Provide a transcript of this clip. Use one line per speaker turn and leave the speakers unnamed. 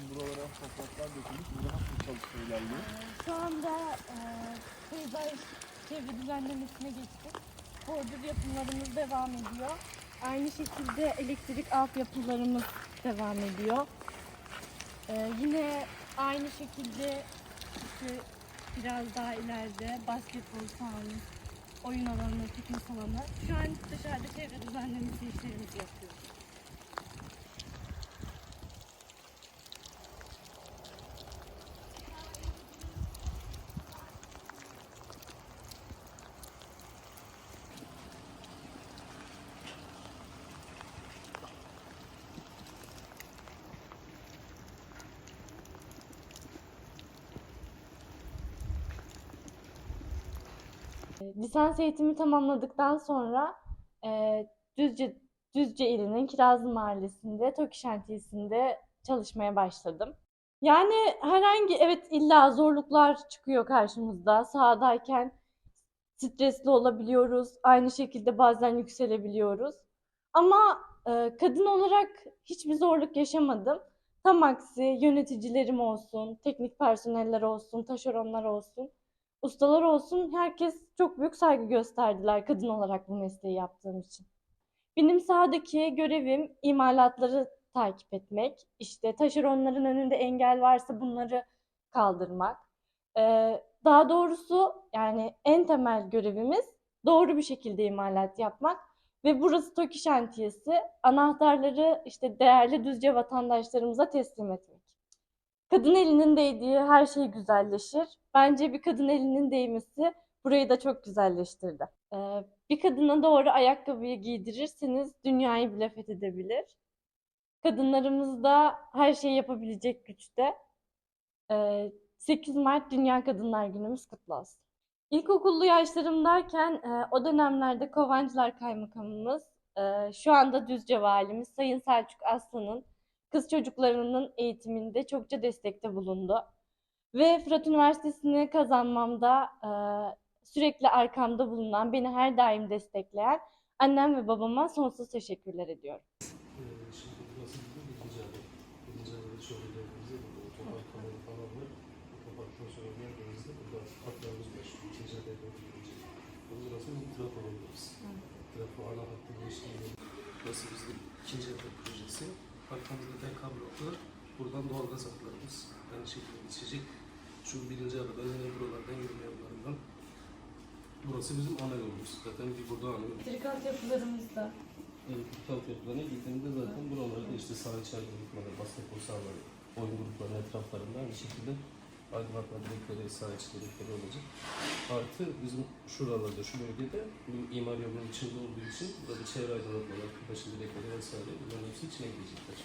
buralara topraklar dökülmüş. Burada nasıl çalışma ilerliyor?
Şu anda e, peyzaj çevre düzenlemesine geçtik. Bordür yapımlarımız devam ediyor. Aynı şekilde elektrik altyapılarımız devam ediyor. E, yine aynı şekilde işte biraz daha ileride basketbol sahamız, oyun alanı, fitness alanı. Şu an dışarıda çevre düzenlemesi işlerimizi yapıyoruz. Lisans eğitimi tamamladıktan sonra e, Düzce Düzce ilinin Kirazlı Mahallesi'nde TOKİ şantiyesinde çalışmaya başladım. Yani herhangi evet illa zorluklar çıkıyor karşımızda. Sahadayken stresli olabiliyoruz. Aynı şekilde bazen yükselebiliyoruz. Ama e, kadın olarak hiçbir zorluk yaşamadım. Tam aksi yöneticilerim olsun, teknik personeller olsun, taşeronlar olsun ustalar olsun herkes çok büyük saygı gösterdiler kadın olarak bu mesleği yaptığım için. Benim sahadaki görevim imalatları takip etmek, işte taşeronların önünde engel varsa bunları kaldırmak. Ee, daha doğrusu yani en temel görevimiz doğru bir şekilde imalat yapmak ve burası TOKİ şantiyesi. Anahtarları işte değerli düzce vatandaşlarımıza teslim etmek. Kadın elinin değdiği her şey güzelleşir. Bence bir kadın elinin değmesi burayı da çok güzelleştirdi. Ee, bir kadına doğru ayakkabıyı giydirirseniz dünyayı bile fethedebilir. Kadınlarımız da her şeyi yapabilecek güçte. Ee, 8 Mart Dünya Kadınlar Günümüz kutlu olsun. İlkokullu yaşlarımdayken e, o dönemlerde Kovancılar Kaymakamımız, e, şu anda Düzce Valimiz Sayın Selçuk Aslan'ın kız çocuklarının eğitiminde çokça destekte bulundu. Ve Fırat Üniversitesi'ni kazanmamda e, sürekli arkamda bulunan, beni her daim destekleyen annem ve babama sonsuz teşekkürler ediyorum.
Ee, burası bizim. İkinci adım projesi. Arkamızda tek kablo var. Buradan doğalgaz hatlarımız aynı şekilde geçecek. Şu birinci adadan yine buralardan yürüme yollarından. Burası bizim ana yolumuz. Zaten bir burada ana yol.
Elektrik altyapılarımızda
Elektrik altyapılarına gittiğimde zaten buralarda işte saha içeride grupları, basketbol sahaları, oyun gruplarının etraflarında aynı şekilde aydınlatma direkleri, saha içi direkleri olacak. Artı bizim şuralarda, şu bölgede bu imar yolunun içinde olduğu için burada çevre aydınlatmalar, kıbaşı direkleri vesaire bunların hepsi içine girecekler.